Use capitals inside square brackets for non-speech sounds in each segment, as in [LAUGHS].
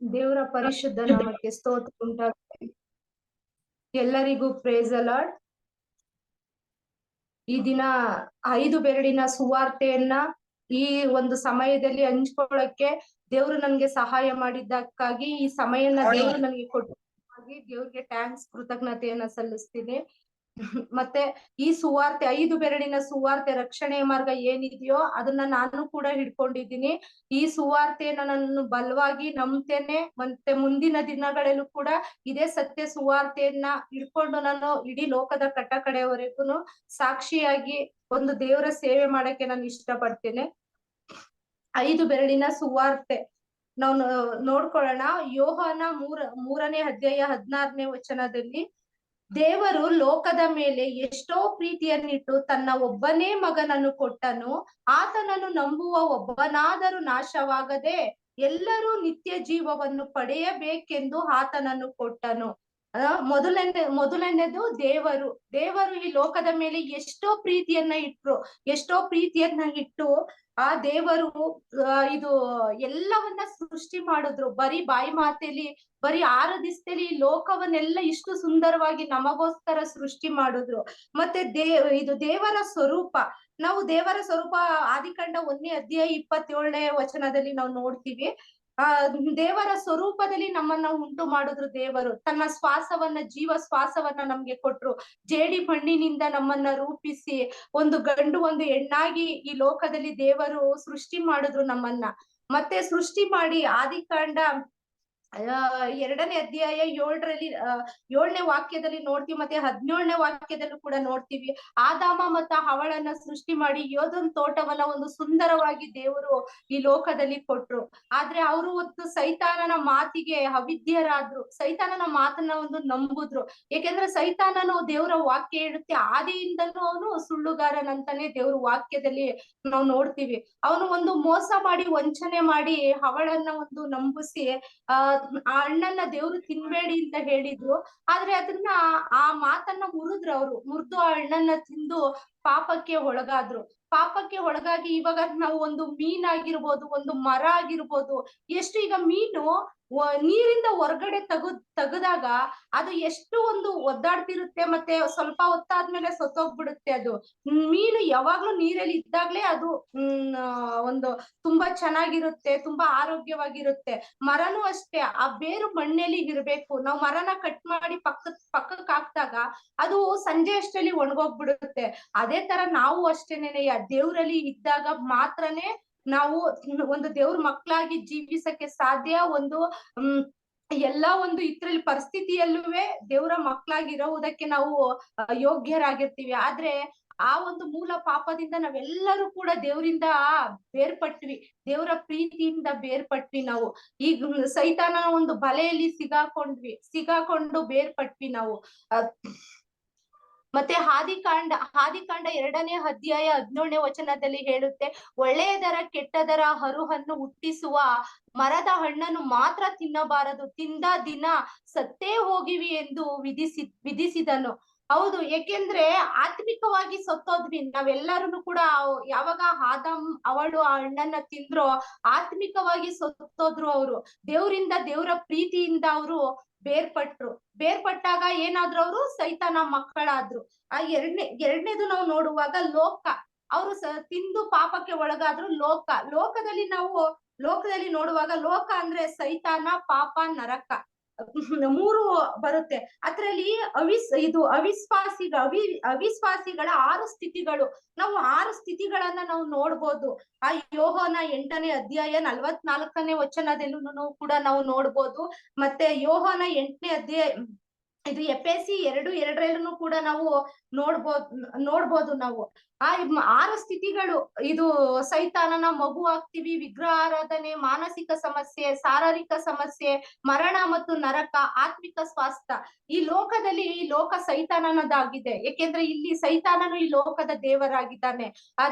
ದೇವರ ಪರಿಶುದ್ಧ ನಾಮಕ್ಕೆ ಸ್ತೋತ್ರ ಉಂಟಾಗಲಿ ಎಲ್ಲರಿಗೂ ಪ್ರೇಸ್ ಅಲಾಡ್ ಈ ದಿನ ಐದು ಬೆರಡಿನ ಸುವಾರ್ತೆಯನ್ನ ಈ ಒಂದು ಸಮಯದಲ್ಲಿ ಹಂಚ್ಕೊಳ್ಳಕ್ಕೆ ದೇವ್ರು ನನ್ಗೆ ಸಹಾಯ ಮಾಡಿದ್ದಕ್ಕಾಗಿ ಈ ಸಮಯನ ದೇವ್ರು ನನ್ಗೆ ಕೊಟ್ಟಿದ್ದಕ್ಕಾಗಿ ದೇವ್ರಿಗೆ ಟ್ಯಾಂಕ್ಸ್ ಕೃತಜ್ಞತೆಯನ್ನ ಸಲ್ಲಿಸ್ತೀನಿ. ಮತ್ತೆ ಈ ಸುವಾರ್ತೆ, ಐದು ಬೆರಳಿನ ಸುವಾರ್ತೆ ರಕ್ಷಣೆಯ ಮಾರ್ಗ ಏನಿದೆಯೋ ಅದನ್ನ ನಾನು ಕೂಡ ಹಿಡ್ಕೊಂಡಿದ್ದೀನಿ. ಈ ಸುವಾರ್ತೆಯನ್ನ ನಾನು ಬಲವಾಗಿ ನಂಬ್ತೇನೆ. ಮತ್ತೆ ಮುಂದಿನ ದಿನಗಳಲ್ಲೂ ಕೂಡ ಇದೇ ಸತ್ಯ ಸುವಾರ್ತೆಯನ್ನ ಹಿಡ್ಕೊಂಡು ನಾನು ಇಡೀ ಲೋಕದ ಕಟ್ಟ ಕಡೆಯವರೆಗೂ ಸಾಕ್ಷಿಯಾಗಿ ಒಂದು ದೇವರ ಸೇವೆ ಮಾಡಕ್ಕೆ ನಾನು ಇಷ್ಟಪಡ್ತೇನೆ. ಐದು ಬೆರಳಿನ ಸುವಾರ್ತೆ. ನಾವು ನೋಡ್ಕೊಳ್ಳೋಣ. ಯೋಹನ ಮೂರ, ಮೂರನೇ ಅಧ್ಯಾಯ ಹದಿನಾರನೇ ವಚನದಲ್ಲಿ ದೇವರು ಲೋಕದ ಮೇಲೆ ಎಷ್ಟೋ ಪ್ರೀತಿಯನ್ನಿಟ್ಟು ತನ್ನ ಒಬ್ಬನೇ ಮಗನನ್ನು ಕೊಟ್ಟನು, ಆತನನ್ನು ನಂಬುವ ಒಬ್ಬನಾದರೂ ನಾಶವಾಗದೆ ಎಲ್ಲರೂ ನಿತ್ಯ ಜೀವವನ್ನು ಪಡೆಯಬೇಕೆಂದು ಆತನನ್ನು ಕೊಟ್ಟನು. ಮೊದಲನೇ ಮೊದಲನೇದು ದೇವರು. ದೇವರು ಈ ಲೋಕದ ಮೇಲೆ ಎಷ್ಟೋ ಪ್ರೀತಿಯನ್ನ ಇಟ್ರು, ಎಷ್ಟೋ ಪ್ರೀತಿಯನ್ನ ಇಟ್ಟು ಆ ದೇವರು ಇದು ಎಲ್ಲವನ್ನ ಸೃಷ್ಟಿ ಮಾಡಿದ್ರು. ಬರೀ ಬಾಯಿ ಮಾತೆಲಿ, ಬರೀ ಆರಾಧಿಸ್ತೇಲಿ ಲೋಕವನ್ನೆಲ್ಲ ಇಷ್ಟು ಸುಂದರವಾಗಿ ನಮಗೋಸ್ಕರ ಸೃಷ್ಟಿ ಮಾಡಿದ್ರು. ಮತ್ತೆ ದೇ, ಇದು ದೇವರ ಸ್ವರೂಪ. ನಾವು ದೇವರ ಸ್ವರೂಪ ಆದಿಕಂಡ ಒಂದನೇ ಅಧ್ಯಾಯ ಇಪ್ಪತ್ತೇಳನೇ ವಚನದಲ್ಲಿ ನಾವು ನೋಡ್ತೀವಿ. ಆ, ದೇವರ ಸ್ವರೂಪದಲ್ಲಿ ನಮ್ಮನ್ನ ಉಂಟು ಮಾಡಿದ್ರು ದೇವರು. ತನ್ನ ಶ್ವಾಸವನ್ನ, ಜೀವ ಶ್ವಾಸವನ್ನ ನಮ್ಗೆ ಕೊಟ್ರು. ಜೇಡಿ ಮಣ್ಣಿನಿಂದ ನಮ್ಮನ್ನ ರೂಪಿಸಿ, ಒಂದು ಗಂಡು, ಒಂದು ಹೆಣ್ಣಾಗಿ ಈ ಲೋಕದಲ್ಲಿ ದೇವರು ಸೃಷ್ಟಿ ಮಾಡಿದ್ರು ನಮ್ಮನ್ನ. ಮತ್ತೆ ಸೃಷ್ಟಿ ಮಾಡಿ ಆದಿಕಾಂಡ ಎರಡನೇ ಅಧ್ಯಾಯ ಏಳರಲ್ಲಿ ಏಳನೇ ವಾಕ್ಯದಲ್ಲಿ ನೋಡ್ತೀವಿ, ಮತ್ತೆ ಹದಿನೇಳನೇ ವಾಕ್ಯದಲ್ಲೂ ಕೂಡ ನೋಡ್ತೀವಿ. ಆದಾಮ ಮತ್ತ ಹವಳನ್ನ ಸೃಷ್ಟಿ ಮಾಡಿ ಯೋಧನ್ ತೋಟವನ್ನ ಒಂದು ಸುಂದರವಾಗಿ ದೇವರು ಈ ಲೋಕದಲ್ಲಿ ಕೊಟ್ರು. ಆದ್ರೆ ಅವರು ಒಂದು ಸೈತಾನನ ಮಾತಿಗೆ ಅವಿದ್ಯರಾದ್ರು. ಸೈತಾನನ ಮಾತನ್ನ ಒಂದು ನಂಬುದ್ರು. ಏಕೆಂದ್ರೆ ಸೈತಾನನು ದೇವರ ವಾಕ್ಯ ಹೇಳುತ್ತೆ. ಆದಿಯಿಂದಲೂ ಅವನು ಸುಳ್ಳುಗಾರನಂತಾನೆ ದೇವ್ರ ವಾಕ್ಯದಲ್ಲಿ ನಾವು ನೋಡ್ತೀವಿ. ಅವನು ಒಂದು ಮೋಸ ಮಾಡಿ, ವಂಚನೆ ಮಾಡಿ ಹವಳನ್ನ ಒಂದು ನಂಬಿಸಿ ಆ ಹಣ್ಣನ್ನ ದೇವ್ರು ತಿನ್ಬೇಡಿ ಅಂತ ಹೇಳಿದ್ರು. ಆದ್ರೆ ಅದನ್ನ ಆ ಮಾತನ್ನ ಮುರಿದ್ರು ಅವ್ರು. ಮುರಿದು ಆ ಹಣ್ಣನ್ನ ತಿಂದು ಪಾಪಕ್ಕೆ ಒಳಗಾದ್ರು. ಪಾಪಕ್ಕೆ ಒಳಗಾಗಿ ಇವಾಗ ನಾವು ಒಂದು ಮೀನಾಗಿರ್ಬೋದು, ಒಂದು ಮರ ಆಗಿರ್ಬೋದು. ಎಷ್ಟು ಈಗ ಮೀನು ನೀರಿಂದ ಹೊರಗಡೆ ತಗದ್, ತೆಗೆದಾಗ ಅದು ಎಷ್ಟು ಒಂದು ಒದ್ದಾಡ್ತಿರುತ್ತೆ ಮತ್ತೆ ಸ್ವಲ್ಪ ಹೊತ್ತಾದ್ಮೇಲೆ ಸತ್ತೋಗ್ಬಿಡುತ್ತೆ ಅದು. ಮೀನು ಯಾವಾಗ್ಲೂ ನೀರಲ್ಲಿ ಇದ್ದಾಗ್ಲೇ ಅದು ಒಂದು ತುಂಬಾ ಚೆನ್ನಾಗಿರುತ್ತೆ, ತುಂಬಾ ಆರೋಗ್ಯವಾಗಿರುತ್ತೆ. ಮರನೂ ಅಷ್ಟೇ, ಆ ಬೇರು ಮಣ್ಣಲ್ಲಿ ಇರ್ಬೇಕು. ನಾವು ಮರನ ಕಟ್ ಮಾಡಿ ಪಕ್ಕ ಪಕ್ಕಕ್ಕೆ ಹಾಕ್ದಾಗ ಅದು ಸಂಜೆ ಅಷ್ಟರಲ್ಲಿ ಒಣಗೋಗ್ಬಿಡುತ್ತೆ. ಅದೇ ತರ ನಾವು ಅಷ್ಟೇನೆ ದೇವರಲ್ಲಿ ಇದ್ದಾಗ ಮಾತ್ರನೇ ನಾವು ಒಂದು ದೇವ್ರ ಮಕ್ಕಳಾಗಿ ಜೀವಿಸಕ್ಕೆ ಸಾಧ್ಯ ಒಂದು, ಹ್ಮ್, ಎಲ್ಲಾ ಒಂದು ಇದ್ರಲ್ಲಿ ಪರಿಸ್ಥಿತಿಯಲ್ಲೂ ದೇವರ ಮಕ್ಕಳಾಗಿರೋದಕ್ಕೆ ನಾವು ಯೋಗ್ಯರಾಗಿರ್ತೀವಿ. ಆದ್ರೆ ಆ ಒಂದು ಮೂಲ ಪಾಪದಿಂದ ನಾವೆಲ್ಲರೂ ಕೂಡ ದೇವರಿಂದ ಬೇರ್ಪಟ್ವಿ. ದೇವರ ಪ್ರೀತಿಯಿಂದ ಬೇರ್ಪಟ್ವಿ ನಾವು. ಈಗ ಸೈತಾನ ಒಂದು ಬಲೆಯಲ್ಲಿ ಸಿಗಾಕೊಂಡ್ವಿ, ಸಿಗಾಕೊಂಡು ಬೇರ್ಪಟ್ವಿ ನಾವು. ಮತ್ತೆ ಹಾದಿಕಾಂಡ ಹಾದಿಕಾಂಡ ಎರಡನೇ ಅಧ್ಯಾಯ ಹದಿನೇಳನೇ ವಚನದಲ್ಲಿ ಹೇಳುತ್ತೆ, ಒಳ್ಳೆಯದರ ಕೆಟ್ಟದರ ಹರುಹನ್ನು ಹುಟ್ಟಿಸುವ ಮರದ ಹಣ್ಣನ್ನು ಮಾತ್ರ ತಿನ್ನಬಾರದು, ತಿಂದ ದಿನ ಸತ್ತೇ ಹೋಗಿವಿ ಎಂದು ವಿಧಿಸಿ, ವಿಧಿಸಿದನು. ಹೌದು, ಏಕೆಂದ್ರೆ ಆತ್ಮಿಕವಾಗಿ ಸತ್ತೋದ್ವಿ ನಾವೆಲ್ಲರೂ ಕೂಡ ಯಾವಾಗ ಆದಮ್ ಅವಳು ಆ ಹಣ್ಣನ್ನ ತಿಂದ್ರೋ ಆತ್ಮಿಕವಾಗಿ ಸತ್ತೋದ್ರು ಅವರು. ದೇವರಿಂದ, ದೇವರ ಪ್ರೀತಿಯಿಂದ ಅವರು ಬೇರ್ಪಟ್ರು. ಬೇರ್ಪಟ್ಟಾಗ ಏನಾದ್ರು ಅವರು ಸೈತಾನ ಮಕ್ಕಳಾದ್ರು. ಆ ಎರಡನೇ, ಎರಡನೇದು ನಾವು ನೋಡುವಾಗ ಲೋಕ. ಅವರು ತಿಂದು ಪಾಪಕ್ಕೆ ಒಳಗಾದ್ರು ಲೋಕ. ಲೋಕದಲ್ಲಿ ನಾವು, ಲೋಕದಲ್ಲಿ ನೋಡುವಾಗ ಲೋಕ ಅಂದ್ರೆ ಸೈತಾನ, ಪಾಪ, ನರಕ. [LAUGHS] ಮೂರು ಬರುತ್ತೆ. ಅದ್ರಲ್ಲಿ ಅವಿಸ್, ಇದು ಅವಿಶ್ವಾಸಿಗ ಅವಿ ಅವಿಶ್ವಾಸಿಗಳ ಆರು ಸ್ಥಿತಿಗಳು. ನಾವು ಆರು ಸ್ಥಿತಿಗಳನ್ನ ನಾವು ನೋಡ್ಬೋದು. ಆ ಯೋಹನ ಎಂಟನೇ ಅಧ್ಯಾಯ ನಲ್ವತ್ನಾಲ್ಕನೇ ವಚನದಲ್ಲೂ ಕೂಡ ನಾವು ನೋಡ್ಬೋದು. ಮತ್ತೆ ಯೋಹನ ಎಂಟನೇ ಅಧ್ಯಾಯ, ಇದು ಎಫ್ ಎಸ್ ಸಿ ಎರಡು ಎರಡರಲ್ಲೂ ಕೂಡ ನಾವು ನೋಡ್ಬೋದು ನೋಡ್ಬೋದು ನಾವು. ಆ ಆರು ಸ್ಥಿತಿಗಳು. ಇದು ಸೈತಾನನ ಮಗು ಆಗ್ತಿವಿ, ವಿಗ್ರಹ ಆರಾಧನೆ, ಮಾನಸಿಕ ಸಮಸ್ಯೆ, ಶಾರೀರಿಕ ಸಮಸ್ಯೆ, ಮರಣ ಮತ್ತು ನರಕ, ಆತ್ಮಿಕ ಸ್ವಾಸ್ಥ್ಯ ಈ ಲೋಕದಲ್ಲಿ ಈ ಲೋಕ ಸೈತಾನನದಾಗಿದೆ. ಏಕೆಂದ್ರೆ ಇಲ್ಲಿ ಸೈತಾನನು ಈ ಲೋಕದ ದೇವರಾಗಿದ್ದಾನೆ. ಆ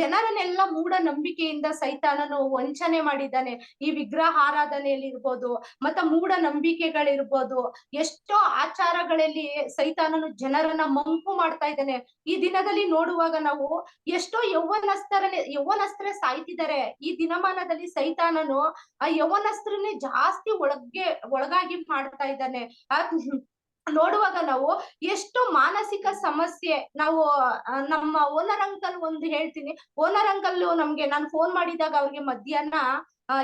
ಜನರನ್ನೆಲ್ಲ ಮೂಢ ನಂಬಿಕೆಯಿಂದ ಸೈತಾನನು ವಂಚನೆ ಮಾಡಿದ್ದಾನೆ. ಈ ವಿಗ್ರಹ ಆರಾಧನೆಯಲ್ಲಿ ಇರ್ಬೋದು ಮತ್ತ ಮೂಢ ನಂಬಿಕೆಗಳಿರ್ಬೋದು, ಎಷ್ಟೋ ಆಚಾರಗಳಲ್ಲಿ ಸೈತಾನನು ಜನರನ್ನ ಮಂಕು ಮಾಡ್ತಾ ಇದ್ದಾನೆ. ಈ ದಿನದಲ್ಲಿ ನೋಡುವಾಗ ನಾವು ಎಷ್ಟೋ ಯೌವನಸ್ಥರನೇ ಯೌವನಸ್ತ್ರೇ ಸಾಯ್ತಿದ್ದಾರೆ. ಈ ದಿನಮಾನದಲ್ಲಿ ಸೈತಾನನು ಆ ಯೌವನಸ್ತ್ರನೇ ಜಾಸ್ತಿ ಒಳಗೆ ಒಳಗಾಗಿ ಮಾಡ್ತಾ ಇದ್ದಾನೆ. ನೋಡುವಾಗ ನಾವು ಎಷ್ಟು ಮಾನಸಿಕ ಸಮಸ್ಯೆ, ನಾವು ನಮ್ಮ ಓನರ್ ಅಂಕಲ್ ಒಂದು ಹೇಳ್ತೀನಿ. ಓನರ್ ಅಂಕಲ್ ನಮ್ಗೆ, ನಾನು ಫೋನ್ ಮಾಡಿದಾಗ ಅವ್ರಿಗೆ ಮಧ್ಯಾಹ್ನ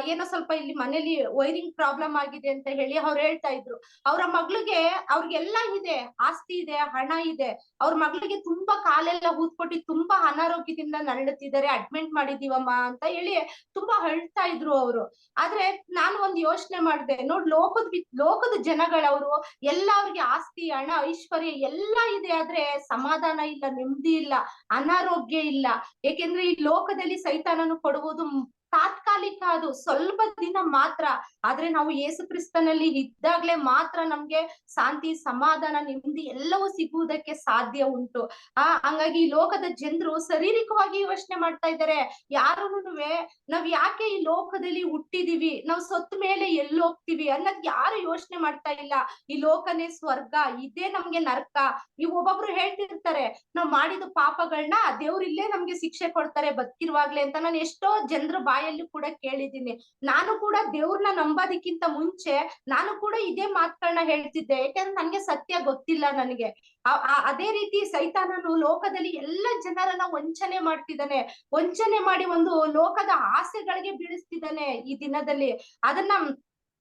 ಏನೋ ಸ್ವಲ್ಪ ಇಲ್ಲಿ ಮನೇಲಿ ವೈರಿಂಗ್ ಪ್ರಾಬ್ಲಮ್ ಆಗಿದೆ ಅಂತ ಹೇಳಿ ಅವ್ರು ಹೇಳ್ತಾ ಇದ್ರು. ಅವ್ರ ಮಗಳಿಗೆ ಅವ್ರಿಗೆಲ್ಲ ಇದೆ, ಆಸ್ತಿ ಇದೆ, ಹಣ ಇದೆ. ಅವ್ರ ಮಗಳಿಗೆ ತುಂಬಾ ಕಾಲೆಲ್ಲ ಊದ್ಕೊಟ್ಟು ತುಂಬಾ ಅನಾರೋಗ್ಯದಿಂದ ನರಳುತ್ತಿದ್ದಾರೆ ಅಡ್ಮಿಟ್ ಮಾಡಿದೀವಮ್ಮ ಅಂತ ಹೇಳಿ ತುಂಬಾ ಹೇಳ್ತಾ ಇದ್ರು ಅವರು. ಆದ್ರೆ ನಾನು ಒಂದ್ ಯೋಚನೆ ಮಾಡ್ದೆ, ನೋಡ್ ಲೋಕದ ಲೋಕದ ಜನಗಳವರು ಎಲ್ಲ ಅವ್ರಿಗೆ ಆಸ್ತಿ, ಹಣ, ಐಶ್ವರ್ಯ ಎಲ್ಲ ಇದೆ ಆದ್ರೆ ಸಮಾಧಾನ ಇಲ್ಲ, ನೆಮ್ಮದಿ ಇಲ್ಲ, ಅನಾರೋಗ್ಯ ಇಲ್ಲ. ಏಕೆಂದ್ರೆ ಈ ಲೋಕದಲ್ಲಿ ಸೈತಾನನು ಕೊಡುವುದು ತಾತ್ಕಾಲಿಕ ಅದು ಸ್ವಲ್ಪ ದಿನ ಮಾತ್ರ. ಆದ್ರೆ ನಾವು ಯೇಸು ಕ್ರಿಸ್ತನಲ್ಲಿ ಇದ್ದಾಗ್ಲೆ ಮಾತ್ರ ನಮ್ಗೆ ಶಾಂತಿ, ಸಮಾಧಾನ, ನೆಮ್ಮದಿ ಎಲ್ಲವೂ ಸಿಗುವುದಕ್ಕೆ ಸಾಧ್ಯ ಉಂಟು. ಆ, ಹಂಗಾಗಿ ಈ ಲೋಕದ ಜನರು ಶಾರೀರಿಕವಾಗಿ ಯೋಚನೆ ಮಾಡ್ತಾ ಇದ್ದಾರೆ. ಯಾರೂನುವೆ ನಾವ್ ಯಾಕೆ ಈ ಲೋಕದಲ್ಲಿ ಹುಟ್ಟಿದೀವಿ? ನಾವ್ ಸತ್ತ ಮೇಲೆ ಎಲ್ಲಿ ಹೋಗ್ತೀವಿ ಅನ್ನೋದ್ ಯಾರು ಯೋಚನೆ ಮಾಡ್ತಾ ಇಲ್ಲ. ಈ ಲೋಕನೇ ಸ್ವರ್ಗ, ಇದೇ ನಮ್ಗೆ ನರ್ಕ. ಈ ಒಬ್ಬೊಬ್ರು ಹೇಳ್ತಿರ್ತಾರೆ, ನಾವ್ ಮಾಡಿದ ಪಾಪಗಳನ್ನ ದೇವ್ರು ಇಲ್ಲೇ ನಮ್ಗೆ ಶಿಕ್ಷೆ ಕೊಡ್ತಾರೆ ಬದುಕಿರುವಾಗ್ಲೆ ಅಂತ. ನಾನು ಎಷ್ಟೋ ಜನರ ಬಾಯಲ್ಲಿ ಕೂಡ ಕೇಳಿದ್ದೀನಿ. ನಾನು ಕೂಡ ದೇವ್ರನ್ನ ನಂಬೋದಕ್ಕಿಂತ ಮುಂಚೆ ನಾನು ಕೂಡ ಇದೇ ಮಾತುಗಳನ್ನ ಹೇಳ್ತಿದ್ದೆ. ಯಾಕಂದ್ರೆ ನನ್ಗೆ ಸತ್ಯ ಗೊತ್ತಿಲ್ಲ ನನಗೆ. ಅದೇ ರೀತಿ ಸೈತಾನನು ಲೋಕದಲ್ಲಿ ಎಲ್ಲ ಜನರನ್ನ ವಂಚನೆ ಮಾಡ್ತಿದ್ದಾನೆ. ವಂಚನೆ ಮಾಡಿ ಒಂದು ಲೋಕದ ಆಸೆಗಳಿಗೆ ಬೀಳಿಸ್ತಿದ್ದಾನೆ ಈ ದಿನದಲ್ಲಿ. ಅದನ್ನ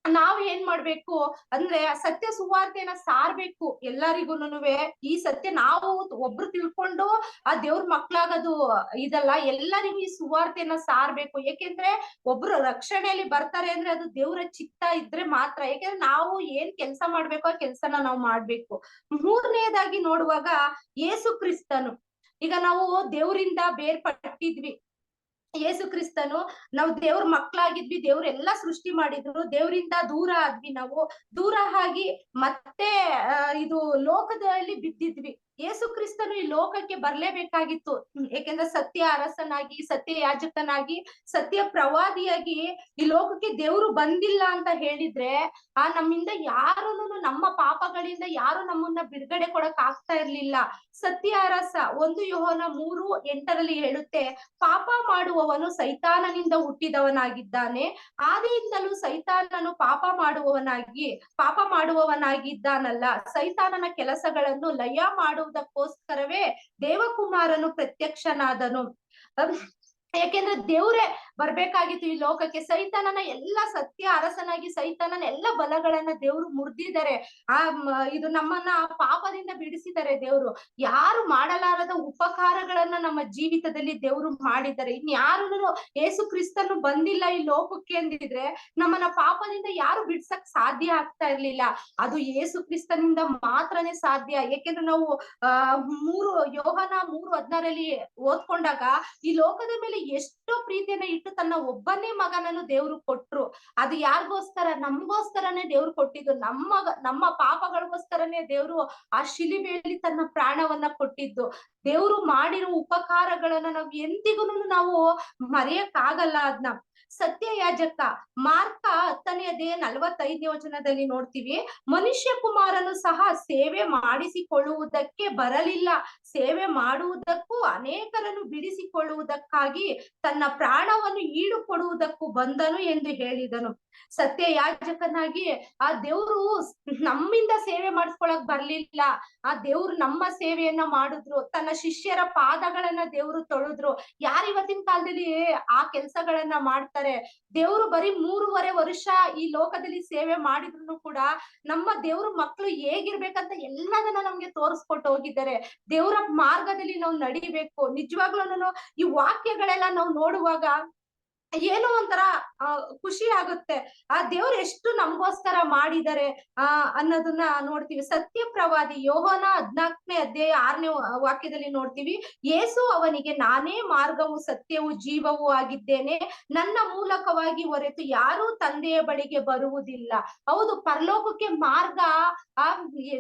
ನಾವ್ ಏನ್ ಮಾಡ್ಬೇಕು? ಅಂದ್ರೆ ಸತ್ಯ ಸುವಾರ್ತೆನ ಸಾರ್ಬೇಕು ಎಲ್ಲರಿಗೂನುವೆ ಈ ಸತ್ಯ ನಾವು ಒಬ್ರು ತಿಳ್ಕೊಂಡು ಆ ದೇವ್ರ ಮಕ್ಳಾಗದು ಇದಲ್ಲ, ಎಲ್ಲರಿಗೂ ಈ ಸುವಾರ್ತೆನ ಸಾರ್ಬೇಕು. ಏಕೆಂದ್ರೆ ಒಬ್ರು ರಕ್ಷಣೆಯಲ್ಲಿ ಬರ್ತಾರೆ ಅಂದ್ರೆ ಅದು ದೇವ್ರ ಚಿತ್ತ ಇದ್ರೆ ಮಾತ್ರ. ಯಾಕೆಂದ್ರೆ ನಾವು ಏನ್ ಕೆಲ್ಸ ಮಾಡ್ಬೇಕು ಆ ಕೆಲ್ಸನ ನಾವು ಮಾಡ್ಬೇಕು. ಮೂರನೇದಾಗಿ ನೋಡುವಾಗ ಯೇಸು ಕ್ರಿಸ್ತನು. ಈಗ ನಾವು ದೇವರಿಂದ ಬೇರ್ಪಟ್ಟಿದ್ವಿ. ಯೇಸು ಕ್ರಿಸ್ತನು ನಾವು ದೇವ್ರ ಮಕ್ಕಳಾಗಿದ್ವಿ, ದೇವ್ರೆಲ್ಲ ಸೃಷ್ಟಿ ಮಾಡಿದ್ರು, ದೇವ್ರಿಂದ ದೂರ ಆದ್ವಿ ನಾವು, ದೂರ ಆಗಿ ಮತ್ತೆ ಇದು ಲೋಕದಲ್ಲಿ ಬಿದ್ದಿದ್ವಿ. ಯೇಸು ಕ್ರಿಸ್ತನು ಈ ಲೋಕಕ್ಕೆ ಬರ್ಲೇಬೇಕಾಗಿತ್ತು. ಏಕೆಂದ್ರೆ ಸತ್ಯ ಅರಸನಾಗಿ, ಸತ್ಯ ಯಾಜಕನಾಗಿ, ಸತ್ಯ ಪ್ರವಾದಿಯಾಗಿ ಈ ಲೋಕಕ್ಕೆ ದೇವ್ರು ಬಂದಿಲ್ಲ ಅಂತ ಹೇಳಿದ್ರೆ, ಆ ನಮ್ಮಿಂದ ಯಾರೂನು ನಮ್ಮ ಪಾಪಗಳಿಂದ ಯಾರು ನಮ್ಮನ್ನ ಬಿಡುಗಡೆ ಕೊಡಕ್ ಆಗ್ತಾ ಇರ್ಲಿಲ್ಲ. ಸತ್ಯ ಅರಸ ಒಂದು ಯೋಹನ ಮೂರು ಎಂಟರಲ್ಲಿ ಹೇಳುತ್ತೆ, ಪಾಪ ಮಾಡುವವನು ಸೈತಾನನಿಂದ ಹುಟ್ಟಿದವನಾಗಿದ್ದಾನೆ. ಆದಿಯಿಂದಲೂ ಸೈತಾನನು ಪಾಪ ಮಾಡುವವನಾಗಿ, ಪಾಪ ಮಾಡುವವನಾಗಿದ್ದಾನಲ್ಲ, ಸೈತಾನನ ಕೆಲಸಗಳನ್ನು ಲಯ ಮಾಡುವುದಕ್ಕೋಸ್ಕರವೇ ದೇವಕುಮಾರನು ಪ್ರತ್ಯಕ್ಷನಾದನು. ಯಾಕೆಂದ್ರೆ ದೇವ್ರೇ ಬರ್ಬೇಕಾಗಿತ್ತು ಈ ಲೋಕಕ್ಕೆ. ಸೈತಾನನ ಎಲ್ಲ ಸತ್ಯ ಅರಸನಾಗಿ ಸೈತಾನನ ಎಲ್ಲ ಬಲಗಳನ್ನ ದೇವ್ರು ಮುರಿದಿದ್ದಾರೆ. ಆ ಇದು ನಮ್ಮನ್ನ ಆ ಪಾಪದಿಂದ ಬಿಡಿಸಿದ್ದಾರೆ ದೇವ್ರು. ಯಾರು ಮಾಡಲಾರದ ಉಪಕಾರಗಳನ್ನ ನಮ್ಮ ಜೀವಿತದಲ್ಲಿ ದೇವ್ರು ಮಾಡಿದ್ದಾರೆ. ಇನ್ಯಾರು ಏಸು ಕ್ರಿಸ್ತನು ಬಂದಿಲ್ಲ ಈ ಲೋಕಕ್ಕೆ ಅಂದಿದ್ರೆ ನಮ್ಮನ್ನ ಪಾಪದಿಂದ ಯಾರು ಬಿಡ್ಸಕ್ ಸಾಧ್ಯ ಆಗ್ತಾ ಇರ್ಲಿಲ್ಲ. ಅದು ಏಸು ಕ್ರಿಸ್ತನಿಂದ ಮಾತ್ರನೇ ಸಾಧ್ಯ. ಯಾಕೆಂದ್ರೆ ನಾವು ಮೂರು ಯೋಹನ ಮೂರು ಹದ್ನಾರಲ್ಲಿ ಓದ್ಕೊಂಡಾಗ ಈ ಲೋಕದ ಮೇಲೆ ಎಷ್ಟೋ ಪ್ರೀತಿಯನ್ನ ಇಟ್ಟು ತನ್ನ ಒಬ್ಬನೇ ಮಗನನ್ನು ದೇವ್ರು ಕೊಟ್ರು. ಅದು ಯಾರಿಗೋಸ್ಕರ? ನಮ್ಗೋಸ್ಕರನೇ ದೇವ್ರು ಕೊಟ್ಟಿದ್ದು. ನಮ್ಮ ನಮ್ಮ ಪಾಪಗಳಿಗೋಸ್ಕರನೇ ದೇವ್ರು ಆ ಶಿಲಿಬೆಯಲ್ಲಿ ತನ್ನ ಪ್ರಾಣವನ್ನ ಕೊಟ್ಟಿದ್ದು. ದೇವ್ರು ಮಾಡಿರೋ ಉಪಕಾರಗಳನ್ನ ನಾವು ಎಂದಿಗೂ ನಾವು ಮರೆಯಕ್ಕಾಗಲ್ಲ ಅದ್ನ. ಅದನ್ನ ಸತ್ಯ ಯಾಜಕ ಮಾರ್ಕ ಹತ್ತನೆಯದೇ ನಲವತ್ತೈದನೇ ವಚನದಲ್ಲಿ ನೋಡ್ತೀವಿ. ಮನುಷ್ಯ ಕುಮಾರನು ಸಹ ಸೇವೆ ಮಾಡಿಸಿಕೊಳ್ಳುವುದಕ್ಕೆ ಬರಲಿಲ್ಲ. ಸೇವೆ ಮಾಡುವುದಕ್ಕೂ ಅನೇಕರನ್ನು ಬಿಡಿಸಿಕೊಳ್ಳುವುದಕ್ಕಾಗಿ ತನ್ನ ಪ್ರಾಣವನ್ನು ಈಡು ಕೊಡುವುದಕ್ಕೂ ಬಂದನು ಎಂದು ಹೇಳಿದನು. ಸತ್ಯ ಯಾಜಕನಾಗಿ ಆ ದೇವ್ರು ನಮ್ಮಿಂದ ಸೇವೆ ಮಾಡಿಸ್ಕೊಳಕ್ ಬರ್ಲಿಲ್ಲ. ಆ ದೇವ್ರು ನಮ್ಮ ಸೇವೆಯನ್ನ ಮಾಡಿದ್ರು. ತನ್ನ ಶಿಷ್ಯರ ಪಾದಗಳನ್ನ ದೇವ್ರು ತೊಳೆದ್ರು. ಯಾರು ಇವತ್ತಿನ ಕಾಲದಲ್ಲಿ ಆ ಕೆಲ್ಸಗಳನ್ನ ಮಾಡ್ತಾರೆ? ದೇವ್ರು ಬರೀ ಮೂರುವರೆ ವರ್ಷ ಈ ಲೋಕದಲ್ಲಿ ಸೇವೆ ಮಾಡಿದ್ರು ಕೂಡ ನಮ್ಮ ದೇವ್ರ ಮಕ್ಕಳು ಹೇಗಿರ್ಬೇಕಂತ ಎಲ್ಲದನ್ನ ನಮ್ಗೆ ತೋರಿಸ್ಕೊಟ್ಟು ಹೋಗಿದ್ದಾರೆ. ದೇವ್ರ ಮಾರ್ಗದಲ್ಲಿ ನಾವು ನಡಿಬೇಕು. ನಿಜವಾಗ್ಲೂ ಈ ವಾಕ್ಯಗಳೆಲ್ಲ ನಾವು ನೋಡುವಾಗ ಏನೋ ಒಂಥರ ಖುಷಿ ಆಗುತ್ತೆ. ಆ ದೇವ್ರು ಎಷ್ಟು ನಮಗೋಸ್ಕರ ಮಾಡಿದ್ದಾರೆ ಆ, ಅನ್ನೋದನ್ನ ನೋಡ್ತೀವಿ. ಸತ್ಯ ಪ್ರವಾದಿ ಯೋಹನ ಹದ್ನಾಲ್ಕನೇ ಅಧ್ಯಾಯ ಆರನೇ ವಾಕ್ಯದಲ್ಲಿ ನೋಡ್ತೀವಿ. ಏಸು ಅವನಿಗೆ, ನಾನೇ ಮಾರ್ಗವು, ಸತ್ಯವು, ಜೀವವೂ ಆಗಿದ್ದೇನೆ. ನನ್ನ ಮೂಲಕವಾಗಿ ಹೊರತು ಯಾರೂ ತಂದೆಯ ಬಳಿಗೆ ಬರುವುದಿಲ್ಲ. ಹೌದು, ಪರಲೋಕಕ್ಕೆ ಮಾರ್ಗ, ಆ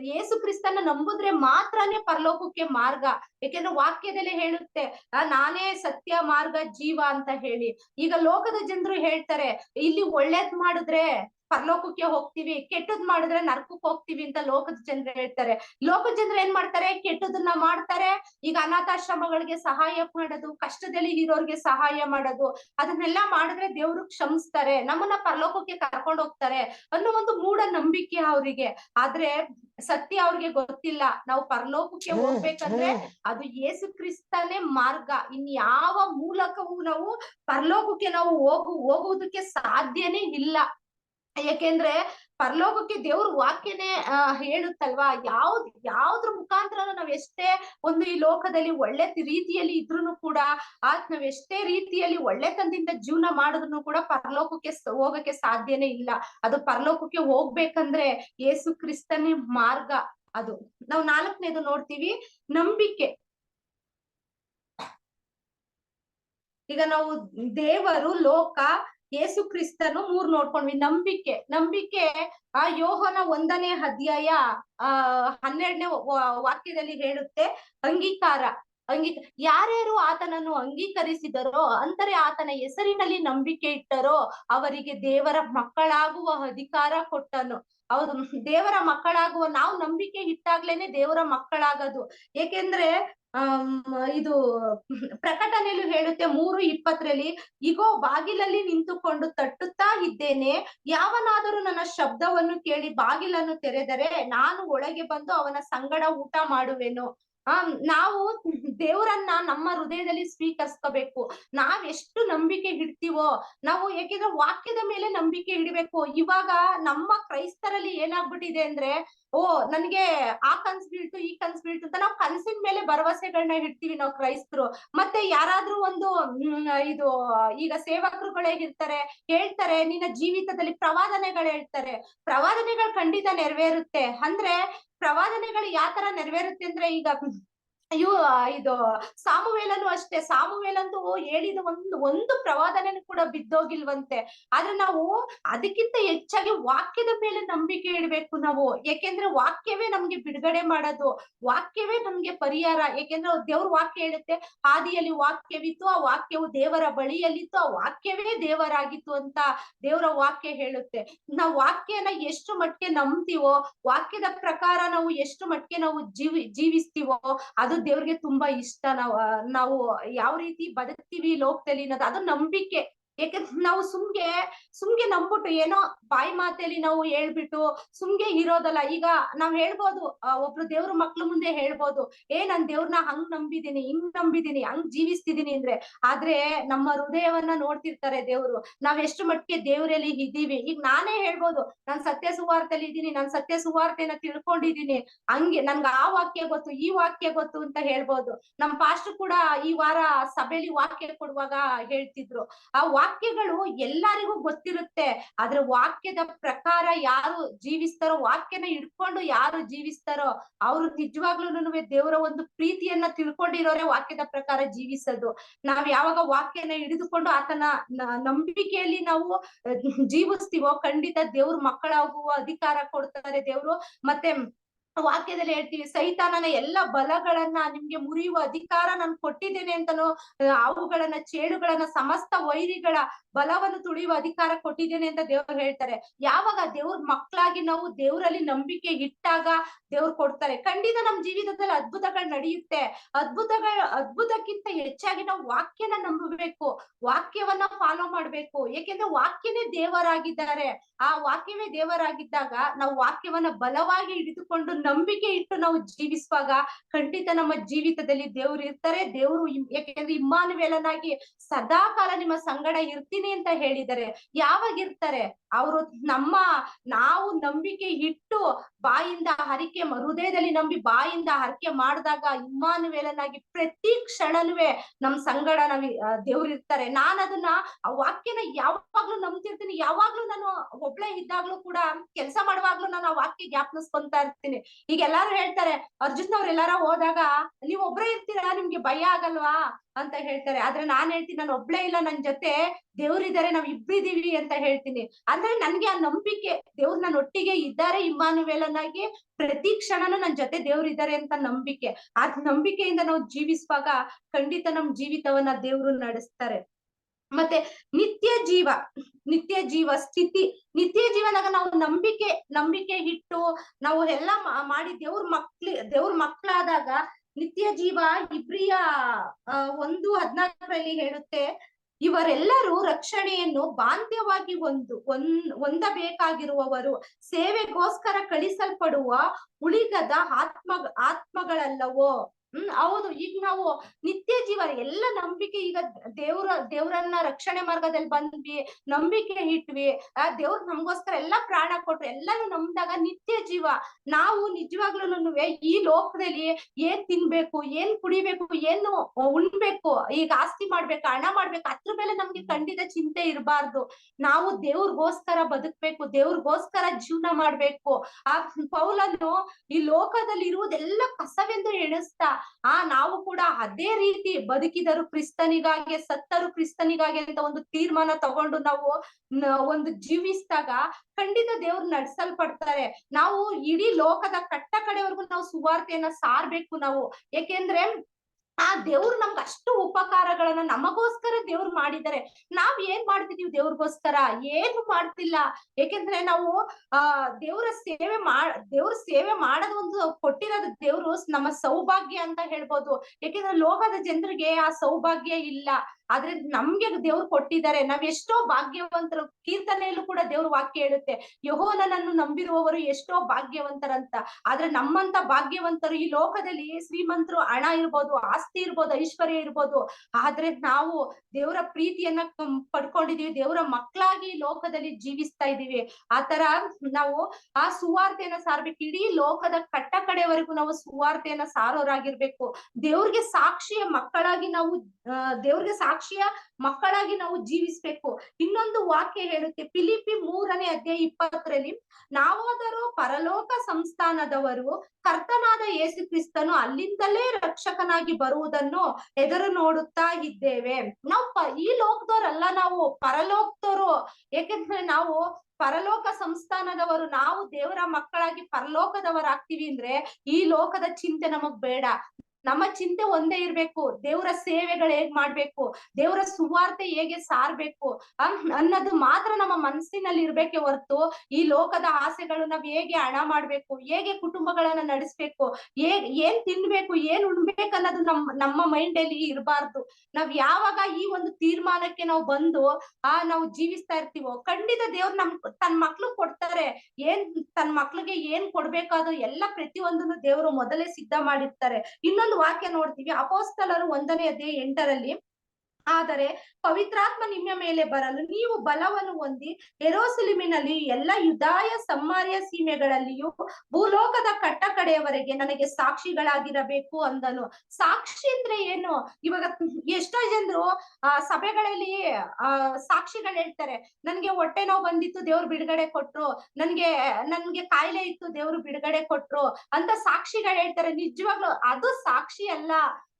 ಯೇಸು ಕ್ರಿಸ್ತನ ನಂಬುದ್ರೆ ಮಾತ್ರನೇ ಪರಲೋಕಕ್ಕೆ ಮಾರ್ಗ. ಯಾಕೆಂದ್ರೆ ವಾಕ್ಯದಲ್ಲೇ ಹೇಳುತ್ತೆ ನಾನೇ ಸತ್ಯ, ಮಾರ್ಗ, ಜೀವ ಅಂತ ಹೇಳಿ. ಈಗ ಲೋಕದ ಜನರು ಹೇಳ್ತಾರೆ ಇಲ್ಲಿ ಒಳ್ಳೇದ್ ಮಾಡಿದ್ರೆ ಪರಲೋಕಕ್ಕೆ ಹೋಗ್ತೀವಿ ಕೆಟ್ಟದ್ ಮಾಡಿದ್ರೆ ನರ್ಕಕ್ಕೆ ಹೋಗ್ತೀವಿ ಅಂತ ಲೋಕದ ಜನರು ಹೇಳ್ತಾರೆ. ಲೋಕದ ಜನರು ಏನ್ ಮಾಡ್ತಾರೆ? ಕೆಟ್ಟದನ್ನ ಮಾಡ್ತಾರೆ. ಈಗ ಅನಾಥಾಶ್ರಮಗಳಿಗೆ ಸಹಾಯ ಮಾಡೋದು ಕಷ್ಟದಲ್ಲಿ ಇರೋರ್ಗೆ ಸಹಾಯ ಮಾಡೋದು ಅದನ್ನೆಲ್ಲ ಮಾಡಿದ್ರೆ ದೇವ್ರು ಕ್ಷಮಿಸ್ತಾರೆ. ನಮ್ಮನ್ನ ಪರಲೋಕಕ್ಕೆ ಕರ್ಕೊಂಡು ಹೋಗ್ತಾರೆ ಅನ್ನೋ ಒಂದು ಮೂಢ ನಂಬಿಕೆ ಅವರಿಗೆ. ಆದ್ರೆ ಸತ್ಯ ಅವ್ರಿಗೆ ಗೊತ್ತಿಲ್ಲ. ನಾವು ಪರಲೋಕಕ್ಕೆ ಹೋಗ್ಬೇಕಂದ್ರೆ ಅದು ಯೇಸು ಕ್ರಿಸ್ತನೇ ಮಾರ್ಗ. ಇನ್ ಯಾವ ಮೂಲಕವೂ ನಾವು ಪರಲೋಕಕ್ಕೆ ನಾವು ಹೋಗು ಹೋಗುವುದಕ್ಕೆ ಸಾಧ್ಯನೇ ಇಲ್ಲ. ಯಾಕೆಂದ್ರೆ ಪರಲೋಕಕ್ಕೆ ದೇವ್ರ ವಾಕ್ಯನೇ ಹೇಳುತ್ತಲ್ವಾ? ಯಾವ್ದ್, ಯಾವ್ದ್ರ ಮುಖಾಂತರ ನಾವ್ ಎಷ್ಟೇ ಒಂದು ಈ ಲೋಕದಲ್ಲಿ ಒಳ್ಳೆ ರೀತಿಯಲ್ಲಿ ಇದ್ರು ಕೂಡ ಆತ್ ನಾವ್ ಎಷ್ಟೇ ರೀತಿಯಲ್ಲಿ ಒಳ್ಳೆ ಒಳ್ಳೆತನದಿಂದ ಜೀವನ ಮಾಡಿದ್ರು ಕೂಡ ಪರಲೋಕಕ್ಕೆ ಹೋಗಕ್ಕೆ ಸಾಧ್ಯನೇ ಇಲ್ಲ. ಅದು ಪರಲೋಕಕ್ಕೆ ಹೋಗ್ಬೇಕಂದ್ರೆ ಯೇಸು ಕ್ರಿಸ್ತನೇ ಮಾರ್ಗ ಅದು. ನಾವು ನಾಲ್ಕನೇದು ನೋಡ್ತೀವಿ, ನಂಬಿಕೆ. ಈಗ ನಾವು ದೇವರು, ಲೋಕ ಯೇಸು ಕ್ರಿಸ್ತನು ಮೂರ್ ನೋಡ್ಕೊಂಡ್ವಿ. ನಂಬಿಕೆ ನಂಬಿಕೆ, ಆ ಯೋಹನ ಒಂದನೇ ಅಧ್ಯಾಯ, ಆ, ಹನ್ನೆರಡನೇ ವಾಕ್ಯದಲ್ಲಿ ಹೇಳುತ್ತೆ, ಅಂಗೀಕಾರ. ಅಂಗೀ, ಯಾರ್ಯಾರು ಆತನನ್ನು ಅಂಗೀಕರಿಸಿದರೋ ಅಂದರೆ ಆತನ ಹೆಸರಿನಲ್ಲಿ ನಂಬಿಕೆ ಇಟ್ಟರೋ, ಅವರಿಗೆ ದೇವರ ಮಕ್ಕಳಾಗುವ ಅಧಿಕಾರ ಕೊಟ್ಟನು. ಹೌದು ದೇವರ ಮಕ್ಕಳಾಗುವ, ನಾವು ನಂಬಿಕೆ ಇಟ್ಟಾಗ್ಲೇನೆ ದೇವರ ಮಕ್ಕಳಾಗದು. ಏಕೆಂದ್ರೆ ಇದು ಪ್ರಕಟಣೆಯಲ್ಲಿ ಹೇಳುತ್ತೆ, ಮೂರು ಇಪ್ಪತ್ತರಲ್ಲಿ, ಇಗೋ, ಬಾಗಿಲಲ್ಲಿ ನಿಂತುಕೊಂಡು ತಟ್ಟುತ್ತಾ ಇದ್ದೇನೆ, ಯಾವನಾದರೂ ನನ್ನ ಶಬ್ದವನ್ನು ಕೇಳಿ ಬಾಗಿಲನ್ನು ತೆರೆದರೆ ನಾನು ಒಳಗೆ ಬಂದು ಅವನ ಸಂಗಡ ಊಟ ಮಾಡುವೆನು. ಆ ನಾವು ದೇವರನ್ನ ನಮ್ಮ ಹೃದಯದಲ್ಲಿ ಸ್ವೀಕರಿಸ್ಕೋಬೇಕು. ನಾವ್ ಎಷ್ಟು ನಂಬಿಕೆ ಇಡ್ತೀವೋ ನಾವು ಯಾಕೆಂದ್ರೆ ವಾಕ್ಯದ ಮೇಲೆ ನಂಬಿಕೆ ಇಡಬೇಕು ಇವಾಗ ನಮ್ಮ ಕ್ರೈಸ್ತರಲ್ಲಿ ಏನಾಗ್ಬಿಟ್ಟಿದೆ ಅಂದ್ರೆ, ಓ, ನನ್ಗೆ ಆ ಕನ್ಸ್ ಬೀಳ್ತು, ಈ ಕನ್ಸ್ ಬೀಳ್ತು ಅಂತ ನಾವು ಕನ್ಸಿನ ಮೇಲೆ ಭರವಸೆಗಳನ್ನ ಇಡ್ತೀವಿ ನಾವು ಕ್ರೈಸ್ತರು. ಮತ್ತೆ ಯಾರಾದ್ರೂ ಒಂದು ಇದು, ಈಗ ಸೇವಕರುಗಳು ಹೇಗಿರ್ತಾರೆ ಹೇಳ್ತಾರೆ, ನಿನ್ನ ಜೀವಿತದಲ್ಲಿ ಪ್ರವಾದನೆಗಳು ಹೇಳ್ತಾರೆ. ಪ್ರವಾದನೆಗಳು ಖಂಡಿತ ನೆರವೇರುತ್ತೆ. ಅಂದ್ರೆ ಪ್ರವಾದನೆಗಳು ಯಾವ ತರ ನೆರವೇರುತ್ತೆ ಅಂದ್ರೆ ಈಗ ಇವು ಇದು ಸಾಮುವೇಲನು ಅಷ್ಟೇ. ಸಾಮುವೇಲಂತೂ ಹೇಳಿದ ಒಂದು ಒಂದು ಪ್ರವಾದನೆನೂ ಕೂಡ ಬಿದ್ದೋಗಿಲ್ವಂತೆ. ಆದ್ರೆ ನಾವು ಅದಕ್ಕಿಂತ ಹೆಚ್ಚಾಗಿ ವಾಕ್ಯದ ಮೇಲೆ ನಂಬಿಕೆ ಇಡಬೇಕು ನಾವು. ಯಾಕೆಂದ್ರೆ ವಾಕ್ಯವೇ ನಮ್ಗೆ ಬಿಡುಗಡೆ ಮಾಡೋದು. ವಾಕ್ಯವೇ ನಮ್ಗೆ ಪರಿಹಾರ. ಯಾಕೆಂದ್ರೆ ದೇವ್ರ ವಾಕ್ಯ ಹೇಳುತ್ತೆ ಆದಿಯಲ್ಲಿ ವಾಕ್ಯವಿತ್ತು, ಆ ವಾಕ್ಯವು ದೇವರ ಬಳಿಯಲ್ಲಿತ್ತು, ಆ ವಾಕ್ಯವೇ ದೇವರಾಗಿತ್ತು ಅಂತ ದೇವರ ವಾಕ್ಯ ಹೇಳುತ್ತೆ. ನಾವು ವಾಕ್ಯನ ಎಷ್ಟು ಮಟ್ಟಿಗೆ ನಂಬ್ತೀವೋ, ವಾಕ್ಯದ ಪ್ರಕಾರ ನಾವು ಎಷ್ಟು ಮಟ್ಟಿಗೆ ನಾವು ಜೀವಿ, ಜೀವಿಸ್ತೀವೋ, ಅದು ದೇವ್ರಿಗೆ ತುಂಬಾ ಇಷ್ಟ. ನಾವು ನಾವು ಯಾವ ರೀತಿ ಬದುಕ್ತೀವಿ ಲೋಕದಲ್ಲಿ ಅನ್ನೋದು ಅದು ನಂಬಿಕೆ. ಯಾಕಂದ್ರೆ ನಾವು ಸುಮ್ಗೆ ಸುಮ್ಗೆ ನಂಬಿಟ್ಟು ಏನೋ ಬಾಯಿ ಮಾತೇಲಿ ನಾವು ಹೇಳ್ಬಿಟ್ಟು ಸುಮ್ಗೆ ಇರೋದಲ್ಲ. ಈಗ ನಾವ್ ಹೇಳ್ಬೋದು ಒಬ್ರು ದೇವ್ರ ಮಕ್ಳ ಮುಂದೆ ಹೇಳ್ಬೋದು, ಏ, ನಾನ್ ದೇವ್ರನ್ನ ಹಂಗ್ ನಂಬಿದೀನಿ, ಹಿಂಗ್ ನಂಬಿದೀನಿ, ಹಂಗ್ ಜೀವಿಸ್ತಿದೀನಿ ಅಂದ್ರೆ, ಆದ್ರೆ ನಮ್ಮ ಹೃದಯವನ್ನ ನೋಡ್ತಿರ್ತಾರೆ ದೇವ್ರು. ನಾವ್ ಎಷ್ಟು ಮಟ್ಟಿಗೆ ದೇವ್ರಲ್ಲಿ ಇದ್ದೀವಿ ಈಗ ನಾನೇ ಹೇಳ್ಬೋದು, ನಾನ್ ಸತ್ಯ ಸುವಾರ್ತೆಲಿ ಇದ್ದೀನಿ ನಾನ್ ಸತ್ಯ ಸುವಾರ್ತೆನ ತಿಳ್ಕೊಂಡಿದೀನಿ. ಹಂಗೆ, ನನ್ಗೆ ಆ ವಾಕ್ಯ ಗೊತ್ತು, ಈ ವಾಕ್ಯ ಗೊತ್ತು ಅಂತ ಹೇಳ್ಬೋದು. ನಮ್ ಪಾಸ್ಟ್ ಕೂಡ ಈ ವಾರ ಸಭೆಲಿ ವಾಕ್ಯ ಕೊಡುವಾಗ ಹೇಳ್ತಿದ್ರು. ಆ ವಾಕ್ಯಗಳು ಎಲ್ಲರಿಗೂ ಗೊತ್ತಿರುತ್ತೆ. ಆದ್ರೆ ವಾಕ್ಯದ ಪ್ರಕಾರ ಯಾರು ಜೀವಿಸ್ತಾರೋ, ವಾಕ್ಯನ ಹಿಡ್ಕೊಂಡು ಯಾರು ಜೀವಿಸ್ತಾರೋ, ಅವ್ರು ನಿಜವಾಗ್ಲೂ ದೇವರ ಒಂದು ಪ್ರೀತಿಯನ್ನ ತಿಳ್ಕೊಂಡಿರೋರೆ ವಾಕ್ಯದ ಪ್ರಕಾರ ಜೀವಿಸೋದು. ನಾವ್ ಯಾವಾಗ ವಾಕ್ಯನ ಹಿಡಿದುಕೊಂಡು ಆತನ ನಂಬಿಕೆಯಲ್ಲಿ ನಾವು ಜೀವಿಸ್ತೀವೋ ಖಂಡಿತ ದೇವ್ರ ಮಕ್ಕಳಾಗುವ ಅಧಿಕಾರ ಕೊಡ್ತಾರೆ ದೇವ್ರು. ಮತ್ತೆ ವಾಕ್ಯದಲ್ಲಿ ಹೇಳ್ತೀವಿ, ಸೈತಾನನ, ಎಲ್ಲ ಬಲಗಳನ್ನ ನಿಮ್ಗೆ ಮುರಿಯುವ ಅಧಿಕಾರ ನಾನು ಕೊಟ್ಟಿದ್ದೇನೆ ಅಂತನೋ ಅವುಗಳನ್ನ ಚೇಳುಗಳನ್ನ, ಸಮಸ್ತ ವೈರಿಗಳ ಬಲವನ್ನು ತುಳಿಯುವ ಅಧಿಕಾರ ಕೊಟ್ಟಿದ್ದೇನೆ ಅಂತ ದೇವ್ರು ಹೇಳ್ತಾರೆ. ಯಾವಾಗ ದೇವ್ರ ಮಕ್ಕಳಾಗಿ ನಾವು ದೇವರಲ್ಲಿ ನಂಬಿಕೆ ಇಟ್ಟಾಗ ದೇವ್ರು ಕೊಡ್ತಾರೆ. ಖಂಡಿತ ನಮ್ ಜೀವಿತದಲ್ಲಿ ಅದ್ಭುತಗಳು ನಡೆಯುತ್ತೆ. ಅದ್ಭುತಗಳ, ಅದ್ಭುತಕ್ಕಿಂತ ಹೆಚ್ಚಾಗಿ ನಾವು ವಾಕ್ಯನ ನಂಬಬೇಕು. ವಾಕ್ಯವನ್ನ ಫಾಲೋ ಮಾಡ್ಬೇಕು. ಏಕೆಂದ್ರೆ ವಾಕ್ಯನೇ ದೇವರಾಗಿದ್ದಾರೆ. ಆ ವಾಕ್ಯವೇ ದೇವರಾಗಿದ್ದಾಗ ನಾವು ವಾಕ್ಯವನ್ನ ಬಲವಾಗಿ ಹಿಡಿದುಕೊಂಡು ನಂಬಿಕೆ ಇಟ್ಟು ನಾವು ಜೀವಿಸುವಾಗ ಖಂಡಿತ ನಮ್ಮ ಜೀವಿತದಲ್ಲಿ ದೇವ್ರು ಇರ್ತಾರೆ. ದೇವ್ರು ಯಾಕೆಂದ್ರೆ ಇಮ್ಮಾನುವೇಲನಾಗಿ ಸದಾ ಕಾಲ ನಿಮ್ಮ ಸಂಗಡ ಇರ್ತೀನಿ. ಅಂತ ಹೇಳಿದ್ದಾರೆ ಯಾವಾಗ ಇರ್ತಾರೆ ಅವರು ನಮ್ಮ ನಾವು ನಂಬಿಕೆ ಇಟ್ಟು ಬಾಯಿಂದ ಹರಿಕೆ ಹೃದಯದಲ್ಲಿ ನಂಬಿ ಬಾಯಿಂದ ಹರಿಕೆ ಮಾಡಿದಾಗ ಇಮ್ಮಾನುವೇಲನಾಗಿ ಪ್ರತಿ ಕ್ಷಣನುವೆ ನಮ್ ಸಂಗಡ ನಾವ್ ದೇವ್ರು ಇರ್ತಾರೆ. ನಾನು ಅದನ್ನ ಆ ವಾಕ್ಯನ ಯಾವಾಗ್ಲೂ ನಂಬ್ತಿರ್ತೀನಿ. ಯಾವಾಗ್ಲೂ ನಾನು ಒಬ್ಳೆ ಇದ್ದಾಗ್ಲೂ ಕೂಡ ಕೆಲಸ ಮಾಡುವಾಗ್ಲೂ ನಾನು ಆ ವಾಕ್ಯ ಜ್ಞಾಪನಿಸ್ಕೊಂತಾ ಇರ್ತೀನಿ. ಈಗ ಎಲ್ಲಾರು ಹೇಳ್ತಾರೆ, ಅರ್ಜುನ್ ಅವ್ರ ಎಲ್ಲಾರ ಹೋದಾಗ ನೀವ್ ಒಬ್ರೇ ಇರ್ತೀರಾ? ನಿಮ್ಗೆ ಭಯ ಆಗಲ್ವಾ? ಅಂತ ಹೇಳ್ತಾರೆ. ಆದ್ರೆ ನಾನ್ ಹೇಳ್ತೀನಿ, ನಾನು ಒಬ್ಳೇ ಇಲ್ಲ, ನನ್ ಜೊತೆ ದೇವ್ರಿದ್ದಾರೆ ನಾವ್ ಇಬ್ರಿದೀವಿ ಅಂತ ಹೇಳ್ತೀನಿ. ಅಂದ್ರೆ ನನ್ಗೆ ಆ ನಂಬಿಕೆ ದೇವ್ರು ನನ್ನ ಒಟ್ಟಿಗೆ ಇದ್ದಾರೆ ಇಮ್ಮಾನುವೇಲನಾಗಿ ಪ್ರತಿ ಕ್ಷಣನೂ ನನ್ ಜೊತೆ ದೇವ್ರಿದ್ದಾರೆ ಅಂತ ನಂಬಿಕೆ. ಆ ನಂಬಿಕೆಯಿಂದ ನಾವು ಜೀವಿಸುವಾಗ ಖಂಡಿತ ನಮ್ ಜೀವಿತವನ್ನ ದೇವ್ರು ನಡೆಸ್ತಾರೆ. ಮತ್ತೆ ನಿತ್ಯ ಜೀವ ನಿತ್ಯ ಜೀವ, ಸ್ಥಿತಿ, ನಿತ್ಯ ಜೀವನಾಗ ನಾವು ನಂಬಿಕೆ ನಂಬಿಕೆ ಇಟ್ಟು ನಾವು ಎಲ್ಲ ಮಾಡಿ ದೇವ್ರ ಮಕ್ಳಿ, ದೇವ್ರ ಮಕ್ಳಾದಾಗ ನಿತ್ಯ ಜೀವ ಇಬ್ರಿಯ ಒಂದು ಹದ್ನಾಲ್ಕರಲ್ಲಿ ಹೇಳುತ್ತೆ, ಇವರೆಲ್ಲರೂ ರಕ್ಷಣೆಯನ್ನು ಬಾಂಧ್ಯವಾಗಿ ಒಂದು, ಒಂದ್, ಹೊಂದಬೇಕಾಗಿರುವವರು, ಸೇವೆಗೋಸ್ಕರ ಕಳಿಸಲ್ಪಡುವ ಉಳಿಗದ ಆತ್ಮ ಆತ್ಮಗಳಲ್ಲವೋ? ಹ್ಮ್, ಹೌದು. ಈಗ ನಾವು ನಿತ್ಯ ಜೀವನ, ಎಲ್ಲ ನಂಬಿಕೆ ಈಗ ದೇವ್ರ, ದೇವ್ರನ್ನ ರಕ್ಷಣೆ ಮಾರ್ಗದಲ್ಲಿ ಬಂದ್ವಿ, ನಂಬಿಕೆ ಇಟ್ವಿ, ಆ ದೇವ್ರ ನಮ್ಗೋಸ್ಕರ ಎಲ್ಲಾ ಪ್ರಾಣ ಕೊಟ್ರು, ಎಲ್ಲಾನು ನಂಬ್ದಾಗ ನಿತ್ಯ ಜೀವ. ನಾವು ನಿಜವಾಗ್ಲೂ ಈ ಲೋಕದಲ್ಲಿ ಏನ್ ತಿನ್ಬೇಕು, ಏನ್ ಕುಡಿಬೇಕು, ಏನು ಉಣ್ಬೇಕು, ಈಗ ಆಸ್ತಿ ಮಾಡ್ಬೇಕು, ಹಣ ಮಾಡ್ಬೇಕು, ಅದ್ರ ಮೇಲೆ ನಮ್ಗೆ ಖಂಡಿತ ಚಿಂತೆ ಇರಬಾರ್ದು. ನಾವು ದೇವ್ರಿಗೋಸ್ಕರ ಬದುಕ್ಬೇಕು, ದೇವ್ರಿಗೋಸ್ಕರ ಜೀವನ ಮಾಡ್ಬೇಕು. ಆ ಪೌಲನ್ನು ಈ ಲೋಕದಲ್ಲಿ ಇರುವುದೆಲ್ಲ ಕಸವೆಂದು ಎಣಿಸ್ತಾ ಆ ನಾವು ಕೂಡ ಅದೇ ರೀತಿ ಬದುಕಿದರು ಕ್ರಿಸ್ತನಿಗಾಗಿ, ಸತ್ತರು ಕ್ರಿಸ್ತನಿಗಾಗಿ ಅಂತ ಒಂದು ತೀರ್ಮಾನ ತಗೊಂಡು ನಾವು ಒಂದು ಜೀವಿಸಿದಾಗ ಖಂಡಿತ ದೇವ್ರು ನಡ್ಸಲ್ಪಡ್ತಾರೆ. ನಾವು ಇಡೀ ಲೋಕದ ಕಟ್ಟ ಕಡೆವರೆಗೂ ನಾವು ಸುವಾರ್ತೆಯನ್ನ ಸಾರ್ಬೇಕು ನಾವು. ಯಾಕೆಂದ್ರೆ ಆ ದೇವ್ರು ನಮ್ಗೆ ಅಷ್ಟು ಉಪಕಾರಗಳನ್ನ ನಮಗೋಸ್ಕರ ದೇವ್ರು ಮಾಡಿದ್ದಾರೆ. ನಾವ್ ಏನ್ ಮಾಡ್ತಿದೀವಿ ದೇವ್ರಿಗೋಸ್ಕರ? ಏನು ಮಾಡ್ತಿಲ್ಲ. ಏಕೆಂದ್ರೆ ನಾವು, ಆ, ದೇವ್ರ ಸೇವೆ ಮಾಡ್ ದೇವ್ರ ಸೇವೆ ಮಾಡೋದು ಒಂದು ಕೊಟ್ಟಿರೋದು ದೇವ್ರು ನಮ್ಮ ಸೌಭಾಗ್ಯ ಅಂತ ಹೇಳ್ಬೋದು. ಏಕೆಂದ್ರೆ ಲೋಕದ ಜನರಿಗೆ ಆ ಸೌಭಾಗ್ಯ ಇಲ್ಲ. ಆದ್ರೆ ನಮ್ಗೆ ದೇವ್ರು ಕೊಟ್ಟಿದ್ದಾರೆ. ನಾವ್ ಎಷ್ಟೋ ಭಾಗ್ಯವಂತರು, ಕೀರ್ತನೆಯಲ್ಲೂ ಕೂಡ ದೇವ್ರ ವಾಕ್ಯ ಹೇಳುತ್ತೆ. ಯಹೋನನನ್ನು ನಂಬಿರುವವರು ಎಷ್ಟೋ ಭಾಗ್ಯವಂತರಂತ. ಆದ್ರೆ ನಮ್ಮಂತ ಭಾಗ್ಯವಂತರು ಈ ಲೋಕದಲ್ಲಿ ಶ್ರೀಮಂತರು ಹಣ ಇರ್ಬೋದು, ಆಸ್ತಿ ಇರ್ಬೋದು, ಐಶ್ವರ್ಯ ಇರ್ಬೋದು, ಆದ್ರೆ ನಾವು ದೇವರ ಪ್ರೀತಿಯನ್ನ ಪಡ್ಕೊಂಡಿದೀವಿ, ದೇವರ ಮಕ್ಕಳಾಗಿ ಲೋಕದಲ್ಲಿ ಜೀವಿಸ್ತಾ ಇದೀವಿ. ಆತರ ನಾವು ಆ ಸುವಾರ್ತೆಯನ್ನ ಸಾರ್ಬೇಕು, ಇಡೀ ಲೋಕದ ಕಟ್ಟ ಕಡೆವರೆಗೂ ನಾವು ಸುವಾರ್ತೆಯನ್ನ ಸಾರೋರಾಗಿರ್ಬೇಕು. ದೇವ್ರಿಗೆ ಸಾಕ್ಷಿಯ ಮಕ್ಕಳಾಗಿ ನಾವು ದೇವ್ರಿಗೆ ಸಾಕ್ಷಿಯ ಮಕ್ಕಳಾಗಿ ನಾವು ಜೀವಿಸ್ಬೇಕು. ಇನ್ನೊಂದು ವಾಕ್ಯ ಹೇಳುತ್ತೆ ಫಿಲಿಪಿ ಮೂರನೇ ಅಧ್ಯಾಯ ಇಪ್ಪತ್ತರಲ್ಲಿ, ನಾವಾದರೂ ಪರಲೋಕ ಸಂಸ್ಥಾನದವರು, ಕರ್ತನಾದ ಯೇಸು ಕ್ರಿಸ್ತನು ಅಲ್ಲಿಂದಲೇ ರಕ್ಷಕನಾಗಿ ಬರುವುದನ್ನು ಎದುರು ನೋಡುತ್ತಾ ಇದ್ದೇವೆ. ನಾವು ಈ ಲೋಕದವರಲ್ಲ ನಾವು. ಪರಲೋಕದವರು. ಏಕೆಂದ್ರೆ ನಾವು ಪರಲೋಕ ಸಂಸ್ಥಾನದವರು. ನಾವು ದೇವರ ಮಕ್ಕಳಾಗಿ ಪರಲೋಕದವರಾಗ್ತೀವಿ ಅಂದ್ರೆ ಈ ಲೋಕದ ಚಿಂತೆ ನಮಗ್ ಬೇಡ. ನಮ್ಮ ಚಿಂತೆ ಒಂದೇ ಇರ್ಬೇಕು, ದೇವರ ಸೇವೆಗಳು ಹೇಗ್ ಮಾಡ್ಬೇಕು, ದೇವರ ಸುವಾರ್ತೆ ಹೇಗೆ ಸಾರ್ಬೇಕು ಅನ್ನೋದು ಮಾತ್ರ ನಮ್ಮ ಮನಸ್ಸಿನಲ್ಲಿ ಇರ್ಬೇಕೆ ಹೊರತು ಈ ಲೋಕದ ಆಸೆಗಳು ನಾವ್ ಹೇಗೆ ಹಣ ಮಾಡ್ಬೇಕು, ಹೇಗೆ ಕುಟುಂಬಗಳನ್ನ ನಡೆಸ್ಬೇಕು, ಹೇಗ್, ಏನ್ ತಿನ್ಬೇಕು, ಏನ್ ಉಣ್ಬೇಕು ಅನ್ನೋದು ನಮ್, ನಮ್ಮ ಮೈಂಡ್ ಅಲ್ಲಿ ಇರಬಾರ್ದು. ನಾವ್ ಯಾವಾಗ ಈ ಒಂದು ತೀರ್ಮಾನಕ್ಕೆ ನಾವು ಬಂದು, ಆ, ನಾವು ಜೀವಿಸ್ತಾ ಇರ್ತೀವೋ, ಖಂಡಿತ ದೇವ್ರು ನಮ್, ತನ್ ಮಕ್ಳು ಕೊಡ್ತಾರೆ. ಏನ್, ತನ್ ಮಕ್ಳಿಗೆ ಏನ್ ಕೊಡ್ಬೇಕಾದ್ರು ಎಲ್ಲ ಪ್ರತಿಯೊಂದನ್ನು ದೇವರು ಮೊದಲೇ ಸಿದ್ಧ ಮಾಡಿರ್ತಾರೆ. ಇನ್ನೊಂದು ವಾಕ್ಯ ನೋಡ್ತೀವಿ. ಅಪೋಸ್ತಲರು ಒಂದನೇ ಅಧ್ಯಾಯ ಎಂಟರಲ್ಲಿ ಆದರೆ ಪವಿತ್ರಾತ್ಮ ನಿಮ್ಮ ಮೇಲೆ ಬರಲು ನೀವು ಬಲವನ್ನು ಹೊಂದಿ ಎರೋಸಿಲಿಮಿನಲ್ಲಿ ಎಲ್ಲ ಯುದಾಯ ಸಮ್ಮಾರ್ಯ ಸೀಮೆಗಳಲ್ಲಿಯೂ ಭೂಲೋಕದ ಕಟ್ಟ ಕಡೆಯವರೆಗೆ ನನಗೆ ಸಾಕ್ಷಿಗಳಾಗಿರಬೇಕು ಅಂದನು. ಸಾಕ್ಷಿ ಅಂದ್ರೆ ಏನು? ಇವಾಗ ಎಷ್ಟೋ ಜನರು, ಆ, ಸಭೆಗಳಲ್ಲಿ, ಆ, ಸಾಕ್ಷಿಗಳು ಹೇಳ್ತಾರೆ, ನನ್ಗೆ ಹೊಟ್ಟೆ ನೋವು ಬಂದಿತ್ತು, ದೇವ್ರು ಬಿಡುಗಡೆ ಕೊಟ್ರು. ನನ್ಗೆ ನನ್ಗೆ ಕಾಯಿಲೆ ಇತ್ತು, ದೇವ್ರು ಬಿಡುಗಡೆ ಕೊಟ್ರು. ಅಂತ ಸಾಕ್ಷಿಗಳು ಹೇಳ್ತಾರೆ. ನಿಜವಾಗ್ಲು ಅದು ಸಾಕ್ಷಿ ಅಲ್ಲ.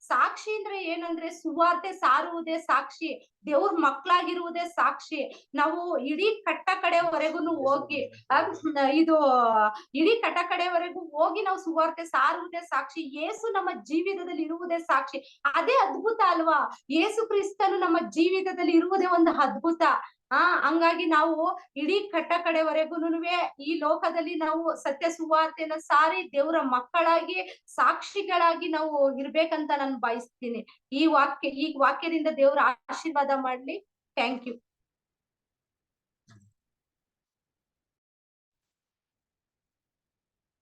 ಸಾಕ್ಷಿ ಅಂದ್ರೆ ಏನಂದ್ರೆ ಸುವಾರ್ತೆ ಸಾರುವುದೇ ಸಾಕ್ಷಿ, ದೇವ್ರ ಮಕ್ಕಳಾಗಿರುವುದೇ ಸಾಕ್ಷಿ. ನಾವು ಇಡೀ ಕಟ್ಟ ಕಡೆವರೆಗೂ ಹೋಗಿ ಇದು ಇಡೀ ಕಟ್ಟ ಕಡೆವರೆಗೂ ಹೋಗಿ ನಾವು ಸುವಾರ್ತೆ ಸಾರುವುದೇ ಸಾಕ್ಷಿ, ಏಸು ನಮ್ಮ ಜೀವಿತದಲ್ಲಿ ಇರುವುದೇ ಸಾಕ್ಷಿ. ಅದೇ ಅದ್ಭುತ ಅಲ್ವಾ? ಏಸು ಕ್ರಿಸ್ತನು ನಮ್ಮ ಜೀವಿತದಲ್ಲಿ ಇರುವುದೇ ಒಂದು ಅದ್ಭುತ. ಆ, ಹಂಗಾಗಿ ನಾವು ಇಡೀ ಕಟ್ಟ ಕಡೆವರೆಗೂನುವೆ ಈ ಲೋಕದಲ್ಲಿ ನಾವು ಸತ್ಯ ಸುವಾರ್ತೆಯನ್ನ ಸಾರಿ ದೇವರ ಮಕ್ಕಳಾಗಿ, ಸಾಕ್ಷಿಗಳಾಗಿ ನಾವು ಇರ್ಬೇಕಂತ ನಾನು ಬಯಸ್ತೀನಿ ಈ ವಾಕ್ಯ, ಈ ವಾಕ್ಯದಿಂದ ದೇವರ ಆಶೀರ್ವಾದ ಮಾಡ್ಲಿ. Thank you.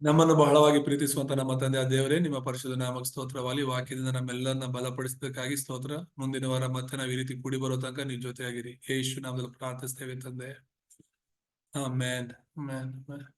ನಮ್ಮನ್ನು ಬಹಳವಾಗಿ ಪ್ರೀತಿಸುವಂತ ನಮ್ಮ ತಂದೆ ದೇವರೇ, ನಿಮ್ಮ ಪರಿಶುದ್ಧ ನಾಮಕ ಸ್ತೋತ್ರವಾಗಿ ವಾಕ್ಯದಿಂದ ನಮ್ಮೆಲ್ಲರನ್ನ ಬಲಪಡಿಸಬೇಕಾಗಿ ಸ್ತೋತ್ರ. ಮುಂದಿನ ವಾರ ಮತ್ತೆ ನಾವು ಈ ರೀತಿ ಕೂಡಿ ಬರೋ ತನಕ ನಿಮ್ ಜೊತೆಯಾಗಿರಿ. ಯೇಸು ನಾಮದಲ್ಲಿ ಪ್ರಾರ್ಥಿಸ್ತೇವೆ ತಂದೆ. ಆಮೇನ್ ಆಮೇನ್ ಆಮೇನ್